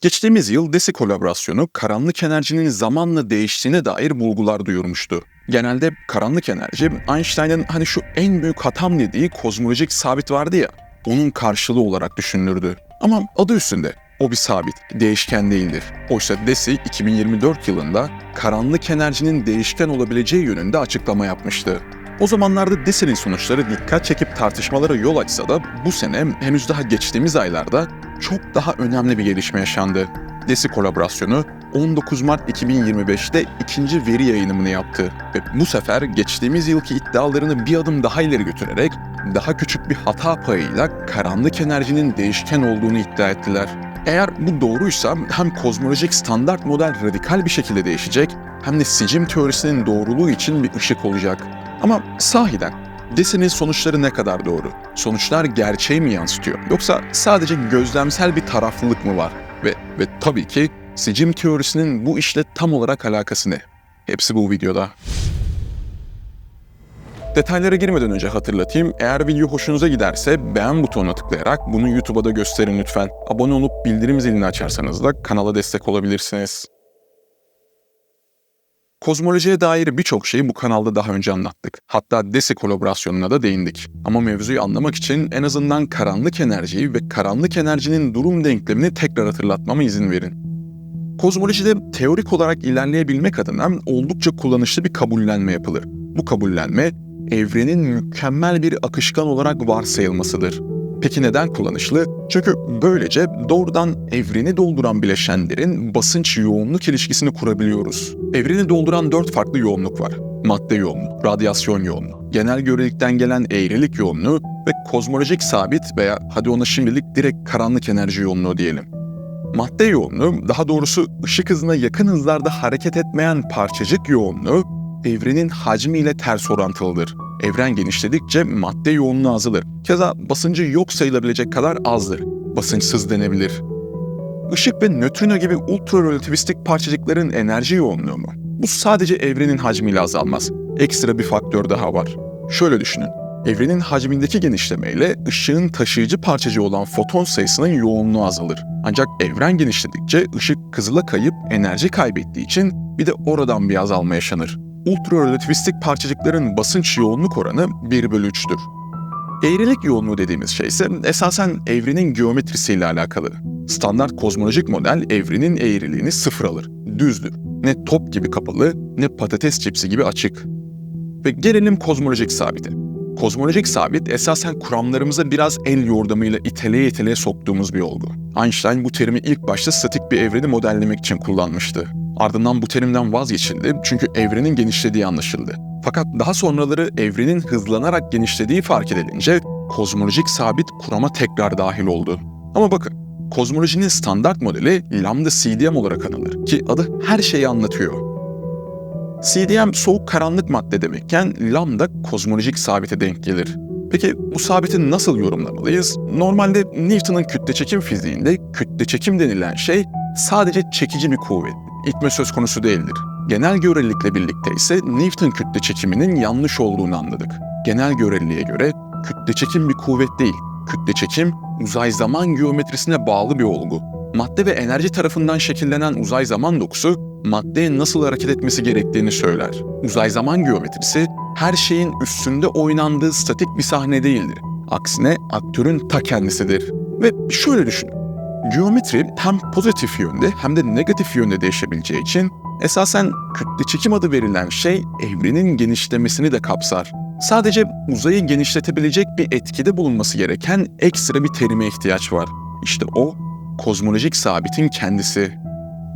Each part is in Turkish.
Geçtiğimiz yıl DESI kolaborasyonu karanlık enerjinin zamanla değiştiğine dair bulgular duyurmuştu. Genelde karanlık enerji Einstein'ın hani şu en büyük hatam dediği kozmolojik sabit vardı ya, onun karşılığı olarak düşünülürdü. Ama adı üstünde o bir sabit, değişken değildir. Oysa DESI 2024 yılında karanlık enerjinin değişken olabileceği yönünde açıklama yapmıştı. O zamanlarda DESI'nin sonuçları dikkat çekip tartışmalara yol açsa da bu sene henüz daha geçtiğimiz aylarda çok daha önemli bir gelişme yaşandı. DESI kolaborasyonu 19 Mart 2025'te ikinci veri yayınımını yaptı ve bu sefer geçtiğimiz yılki iddialarını bir adım daha ileri götürerek daha küçük bir hata payıyla karanlık enerjinin değişken olduğunu iddia ettiler. Eğer bu doğruysa hem kozmolojik standart model radikal bir şekilde değişecek hem de sicim teorisinin doğruluğu için bir ışık olacak. Ama sahiden DESI'nin sonuçları ne kadar doğru? Sonuçlar gerçeği mi yansıtıyor? Yoksa sadece gözlemsel bir taraflılık mı var? Ve, ve tabii ki sicim teorisinin bu işle tam olarak alakası ne? Hepsi bu videoda. Detaylara girmeden önce hatırlatayım. Eğer video hoşunuza giderse beğen butonuna tıklayarak bunu YouTube'a da gösterin lütfen. Abone olup bildirim zilini açarsanız da kanala destek olabilirsiniz. Kozmolojiye dair birçok şeyi bu kanalda daha önce anlattık. Hatta DESI kolaborasyonuna da değindik. Ama mevzuyu anlamak için en azından karanlık enerjiyi ve karanlık enerjinin durum denklemini tekrar hatırlatmama izin verin. Kozmolojide teorik olarak ilerleyebilmek adına oldukça kullanışlı bir kabullenme yapılır. Bu kabullenme, evrenin mükemmel bir akışkan olarak varsayılmasıdır. Peki neden kullanışlı? Çünkü böylece doğrudan evreni dolduran bileşenlerin basınç yoğunluk ilişkisini kurabiliyoruz. Evreni dolduran dört farklı yoğunluk var. Madde yoğunluğu, radyasyon yoğunluğu, genel görelilikten gelen eğrilik yoğunluğu ve kozmolojik sabit veya hadi ona şimdilik direkt karanlık enerji yoğunluğu diyelim. Madde yoğunluğu, daha doğrusu ışık hızına yakın hızlarda hareket etmeyen parçacık yoğunluğu, evrenin hacmiyle ters orantılıdır. Evren genişledikçe madde yoğunluğu azalır. Keza basıncı yok sayılabilecek kadar azdır. Basınçsız denebilir. Işık ve nötrino gibi ultrarelativistik parçacıkların enerji yoğunluğu mu? Bu sadece evrenin hacmiyle azalmaz. Ekstra bir faktör daha var. Şöyle düşünün. Evrenin hacmindeki genişlemeyle ışığın taşıyıcı parçacığı olan foton sayısının yoğunluğu azalır. Ancak evren genişledikçe ışık kızıla kayıp enerji kaybettiği için bir de oradan bir azalma yaşanır ultrarelativistik parçacıkların basınç yoğunluk oranı 1 bölü 3'tür. Eğrilik yoğunluğu dediğimiz şey ise esasen evrenin geometrisiyle alakalı. Standart kozmolojik model evrenin eğriliğini sıfır alır, düzdür. Ne top gibi kapalı ne patates cipsi gibi açık. Ve gelelim kozmolojik sabite. Kozmolojik sabit esasen kuramlarımıza biraz el yordamıyla iteleye iteleye soktuğumuz bir olgu. Einstein bu terimi ilk başta statik bir evreni modellemek için kullanmıştı. Ardından bu terimden vazgeçildi çünkü evrenin genişlediği anlaşıldı. Fakat daha sonraları evrenin hızlanarak genişlediği fark edilince kozmolojik sabit kurama tekrar dahil oldu. Ama bakın, kozmolojinin standart modeli lambda CDM olarak anılır ki adı her şeyi anlatıyor. CDM soğuk karanlık madde demekken lambda kozmolojik sabite denk gelir. Peki bu sabiti nasıl yorumlamalıyız? Normalde Newton'un kütle çekim fiziğinde kütle çekim denilen şey sadece çekici bir kuvvet itme söz konusu değildir. Genel görelilikle birlikte ise Newton kütle çekiminin yanlış olduğunu anladık. Genel göreliliğe göre kütle çekim bir kuvvet değil, kütle çekim uzay zaman geometrisine bağlı bir olgu. Madde ve enerji tarafından şekillenen uzay zaman dokusu maddeye nasıl hareket etmesi gerektiğini söyler. Uzay zaman geometrisi her şeyin üstünde oynandığı statik bir sahne değildir. Aksine aktörün ta kendisidir. Ve şöyle düşünün. Geometri hem pozitif yönde hem de negatif yönde değişebileceği için esasen kütle çekim adı verilen şey evrenin genişlemesini de kapsar. Sadece uzayı genişletebilecek bir etkide bulunması gereken ekstra bir terime ihtiyaç var. İşte o kozmolojik sabitin kendisi.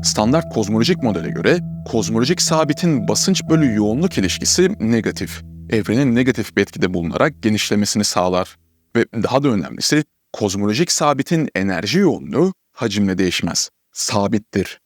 Standart kozmolojik modele göre kozmolojik sabitin basınç bölü yoğunluk ilişkisi negatif. Evrenin negatif bir etkide bulunarak genişlemesini sağlar. Ve daha da önemlisi kozmolojik sabitin enerji yoğunluğu hacimle değişmez. Sabittir.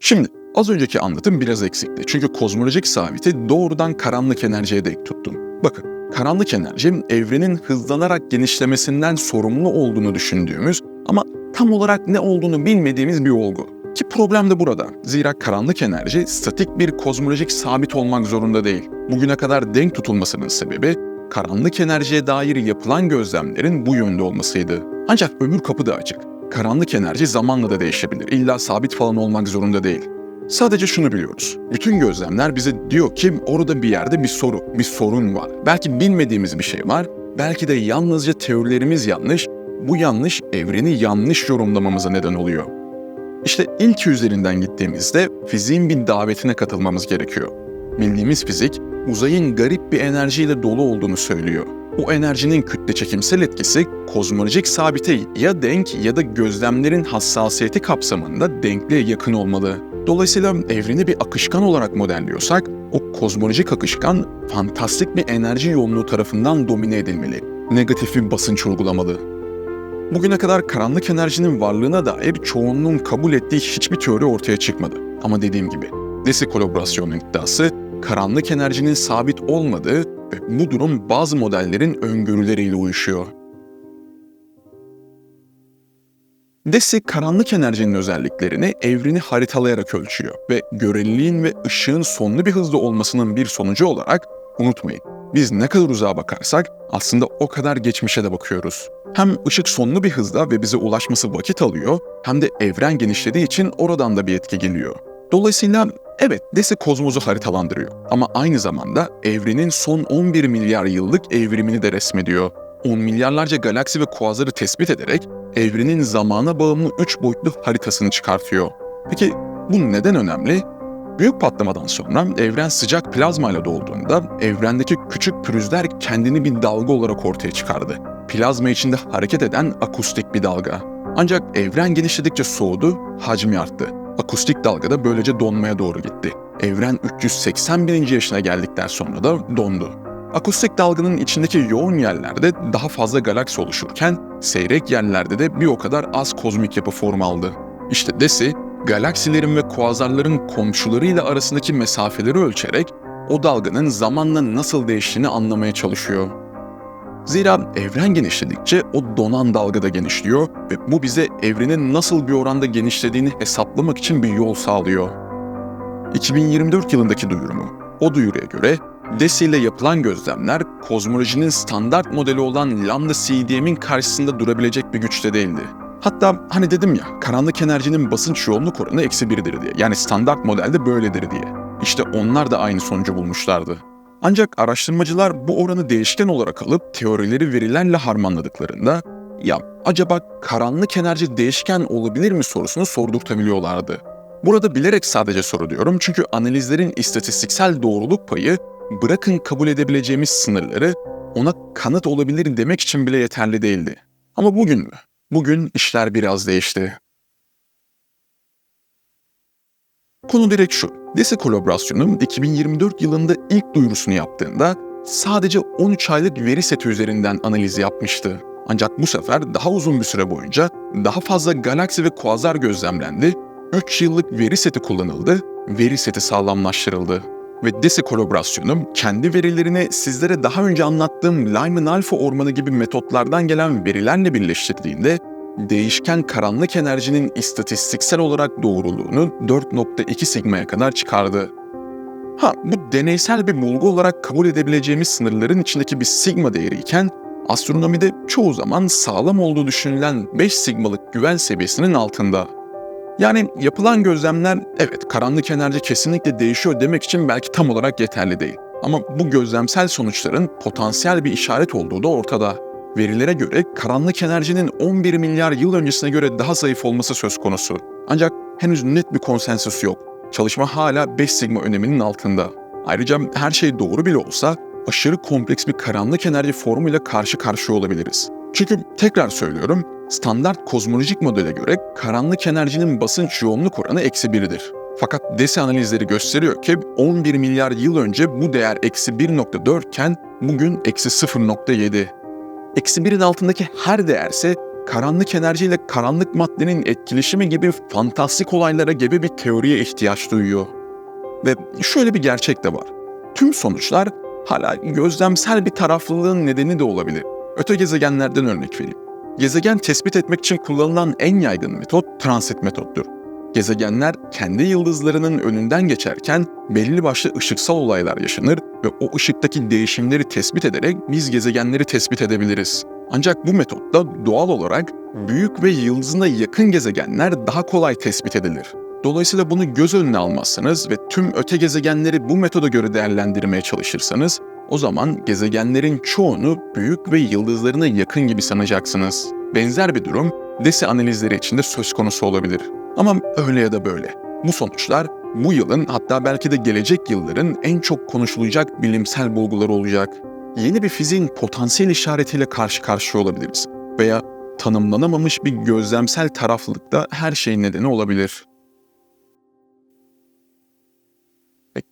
Şimdi az önceki anlatım biraz eksikti. Çünkü kozmolojik sabiti doğrudan karanlık enerjiye denk tuttum. Bakın, karanlık enerji evrenin hızlanarak genişlemesinden sorumlu olduğunu düşündüğümüz ama tam olarak ne olduğunu bilmediğimiz bir olgu. Ki problem de burada. Zira karanlık enerji statik bir kozmolojik sabit olmak zorunda değil. Bugüne kadar denk tutulmasının sebebi karanlık enerjiye dair yapılan gözlemlerin bu yönde olmasıydı. Ancak öbür kapı da açık. Karanlık enerji zamanla da değişebilir. İlla sabit falan olmak zorunda değil. Sadece şunu biliyoruz. Bütün gözlemler bize diyor ki orada bir yerde bir soru, bir sorun var. Belki bilmediğimiz bir şey var. Belki de yalnızca teorilerimiz yanlış. Bu yanlış evreni yanlış yorumlamamıza neden oluyor. İşte ilk üzerinden gittiğimizde fiziğin bir davetine katılmamız gerekiyor. Bildiğimiz fizik uzayın garip bir enerjiyle dolu olduğunu söylüyor. O enerjinin kütle çekimsel etkisi kozmolojik sabite ya denk ya da gözlemlerin hassasiyeti kapsamında denkliğe yakın olmalı. Dolayısıyla evreni bir akışkan olarak modelliyorsak, o kozmolojik akışkan fantastik bir enerji yoğunluğu tarafından domine edilmeli. Negatif bir basınç uygulamalı. Bugüne kadar karanlık enerjinin varlığına dair çoğunluğun kabul ettiği hiçbir teori ortaya çıkmadı. Ama dediğim gibi, Desi kolaborasyonun iddiası karanlık enerjinin sabit olmadığı ve bu durum bazı modellerin öngörüleriyle uyuşuyor. Desi karanlık enerjinin özelliklerini evreni haritalayarak ölçüyor ve göreliliğin ve ışığın sonlu bir hızda olmasının bir sonucu olarak unutmayın. Biz ne kadar uzağa bakarsak aslında o kadar geçmişe de bakıyoruz. Hem ışık sonlu bir hızda ve bize ulaşması vakit alıyor hem de evren genişlediği için oradan da bir etki geliyor. Dolayısıyla evet Desi kozmosu haritalandırıyor ama aynı zamanda evrenin son 11 milyar yıllık evrimini de resmediyor. 10 milyarlarca galaksi ve kuazları tespit ederek evrenin zamana bağımlı 3 boyutlu haritasını çıkartıyor. Peki bu neden önemli? Büyük patlamadan sonra evren sıcak plazma ile dolduğunda evrendeki küçük pürüzler kendini bir dalga olarak ortaya çıkardı. Plazma içinde hareket eden akustik bir dalga. Ancak evren genişledikçe soğudu, hacmi arttı. Akustik dalga da böylece donmaya doğru gitti. Evren 380 bininci yaşına geldikten sonra da dondu. Akustik dalganın içindeki yoğun yerlerde daha fazla galaksi oluşurken seyrek yerlerde de bir o kadar az kozmik yapı form aldı. İşte DESI, galaksilerin ve kuazarların komşularıyla arasındaki mesafeleri ölçerek o dalganın zamanla nasıl değiştiğini anlamaya çalışıyor. Zira evren genişledikçe o donan dalga da genişliyor ve bu bize evrenin nasıl bir oranda genişlediğini hesaplamak için bir yol sağlıyor. 2024 yılındaki duyurumu. O duyuruya göre DESI ile yapılan gözlemler kozmolojinin standart modeli olan lambda CDM'in karşısında durabilecek bir güçte değildi. Hatta hani dedim ya karanlık enerjinin basınç yoğunluk oranı eksi birdir diye. Yani standart modelde böyledir diye. İşte onlar da aynı sonucu bulmuşlardı. Ancak araştırmacılar bu oranı değişken olarak alıp teorileri verilerle harmanladıklarında ya acaba karanlık enerji değişken olabilir mi sorusunu sordurtabiliyorlardı. Burada bilerek sadece soru diyorum çünkü analizlerin istatistiksel doğruluk payı bırakın kabul edebileceğimiz sınırları ona kanıt olabilir demek için bile yeterli değildi. Ama bugün mü? Bugün işler biraz değişti. Konu direkt şu. DESE kolaborasyonu 2024 yılında ilk duyurusunu yaptığında sadece 13 aylık veri seti üzerinden analiz yapmıştı. Ancak bu sefer daha uzun bir süre boyunca daha fazla galaksi ve kuazar gözlemlendi, 3 yıllık veri seti kullanıldı, veri seti sağlamlaştırıldı. Ve DESE kolaborasyonu kendi verilerini sizlere daha önce anlattığım Lyman Alpha ormanı gibi metotlardan gelen verilerle birleştirdiğinde değişken karanlık enerjinin istatistiksel olarak doğruluğunu 4.2 sigma'ya kadar çıkardı. Ha bu deneysel bir bulgu olarak kabul edebileceğimiz sınırların içindeki bir sigma değeriyken astronomide çoğu zaman sağlam olduğu düşünülen 5 sigmalık güven seviyesinin altında. Yani yapılan gözlemler evet karanlık enerji kesinlikle değişiyor demek için belki tam olarak yeterli değil. Ama bu gözlemsel sonuçların potansiyel bir işaret olduğu da ortada. Verilere göre karanlık enerjinin 11 milyar yıl öncesine göre daha zayıf olması söz konusu. Ancak henüz net bir konsensus yok. Çalışma hala 5 sigma öneminin altında. Ayrıca her şey doğru bile olsa aşırı kompleks bir karanlık enerji formuyla karşı karşıya olabiliriz. Çünkü tekrar söylüyorum, standart kozmolojik modele göre karanlık enerjinin basınç yoğunluk oranı eksi 1'dir. Fakat DESI analizleri gösteriyor ki 11 milyar yıl önce bu değer eksi 1.4 iken bugün eksi 0.7. Eksi 1'in altındaki her değerse karanlık enerji ile karanlık maddenin etkileşimi gibi fantastik olaylara gebe bir teoriye ihtiyaç duyuyor. Ve şöyle bir gerçek de var. Tüm sonuçlar hala gözlemsel bir taraflılığın nedeni de olabilir. Öte gezegenlerden örnek vereyim. Gezegen tespit etmek için kullanılan en yaygın metot transit metottur. Gezegenler kendi yıldızlarının önünden geçerken belli başlı ışıksal olaylar yaşanır ve o ışıktaki değişimleri tespit ederek biz gezegenleri tespit edebiliriz. Ancak bu metotta doğal olarak büyük ve yıldızına yakın gezegenler daha kolay tespit edilir. Dolayısıyla bunu göz önüne almazsanız ve tüm öte gezegenleri bu metoda göre değerlendirmeye çalışırsanız o zaman gezegenlerin çoğunu büyük ve yıldızlarına yakın gibi sanacaksınız. Benzer bir durum DESI analizleri için de söz konusu olabilir. Ama öyle ya da böyle. Bu sonuçlar bu yılın hatta belki de gelecek yılların en çok konuşulacak bilimsel bulguları olacak. Yeni bir fiziğin potansiyel işaretiyle karşı karşıya olabiliriz. Veya tanımlanamamış bir gözlemsel taraflılıkta her şeyin nedeni olabilir.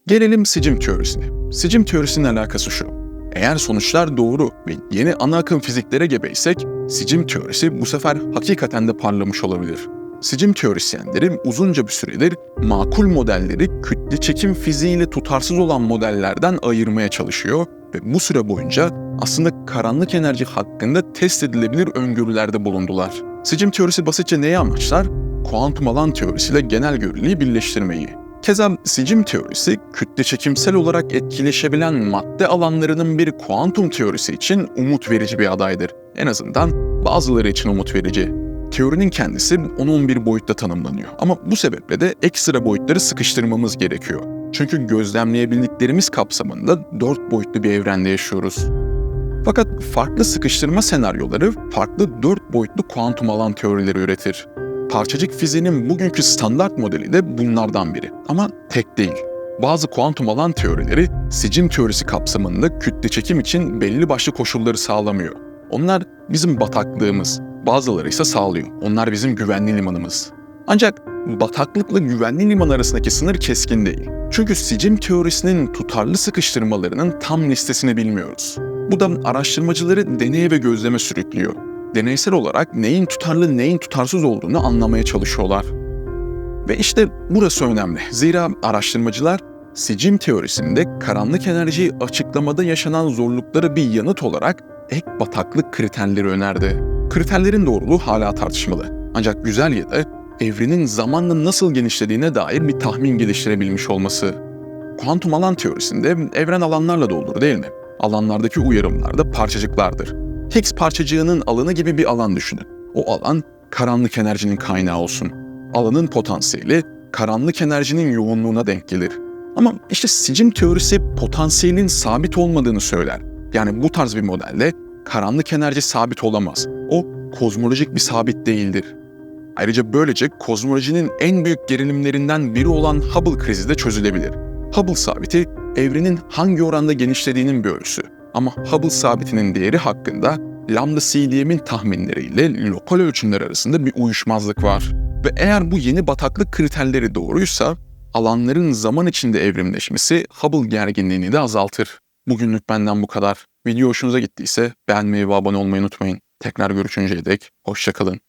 Gelelim sicim teorisine. Sicim teorisinin alakası şu. Eğer sonuçlar doğru ve yeni ana akım fiziklere gebeysek, sicim teorisi bu sefer hakikaten de parlamış olabilir. Sicim teorisyenleri uzunca bir süredir makul modelleri kütle çekim fiziğiyle tutarsız olan modellerden ayırmaya çalışıyor ve bu süre boyunca aslında karanlık enerji hakkında test edilebilir öngörülerde bulundular. Sicim teorisi basitçe neyi amaçlar? Kuantum alan teorisiyle genel göreliği birleştirmeyi. Keza sicim teorisi, kütle çekimsel olarak etkileşebilen madde alanlarının bir kuantum teorisi için umut verici bir adaydır. En azından bazıları için umut verici. Teorinin kendisi 10-11 boyutta tanımlanıyor. Ama bu sebeple de ekstra boyutları sıkıştırmamız gerekiyor. Çünkü gözlemleyebildiklerimiz kapsamında 4 boyutlu bir evrende yaşıyoruz. Fakat farklı sıkıştırma senaryoları farklı 4 boyutlu kuantum alan teorileri üretir. Parçacık fiziğinin bugünkü standart modeli de bunlardan biri. Ama tek değil. Bazı kuantum alan teorileri sicim teorisi kapsamında kütle çekim için belli başlı koşulları sağlamıyor. Onlar bizim bataklığımız, bazıları ise sağlıyor. Onlar bizim güvenli limanımız. Ancak bataklıkla güvenli liman arasındaki sınır keskin değil. Çünkü sicim teorisinin tutarlı sıkıştırmalarının tam listesini bilmiyoruz. Bu da araştırmacıları deneye ve gözleme sürüklüyor. Deneysel olarak neyin tutarlı neyin tutarsız olduğunu anlamaya çalışıyorlar. Ve işte burası önemli. Zira araştırmacılar sicim teorisinde karanlık enerjiyi açıklamada yaşanan zorluklara bir yanıt olarak ek bataklık kriterleri önerdi. Kriterlerin doğruluğu hala tartışmalı. Ancak güzel ya da evrenin zamanla nasıl genişlediğine dair bir tahmin geliştirebilmiş olması. Kuantum alan teorisinde evren alanlarla doldur değil mi? Alanlardaki uyarımlar da parçacıklardır. Higgs parçacığının alanı gibi bir alan düşünün. O alan karanlık enerjinin kaynağı olsun. Alanın potansiyeli karanlık enerjinin yoğunluğuna denk gelir. Ama işte sicim teorisi potansiyelin sabit olmadığını söyler. Yani bu tarz bir modelde karanlık enerji sabit olamaz. O kozmolojik bir sabit değildir. Ayrıca böylece kozmolojinin en büyük gerilimlerinden biri olan Hubble krizi de çözülebilir. Hubble sabiti evrenin hangi oranda genişlediğinin bir ölçüsü. Ama Hubble sabitinin değeri hakkında lambda CDM'in tahminleriyle lokal ölçümler arasında bir uyuşmazlık var. Ve eğer bu yeni bataklık kriterleri doğruysa alanların zaman içinde evrimleşmesi Hubble gerginliğini de azaltır. Bugünlük benden bu kadar. Video hoşunuza gittiyse beğenmeyi ve abone olmayı unutmayın. Tekrar görüşünceye dek hoşçakalın.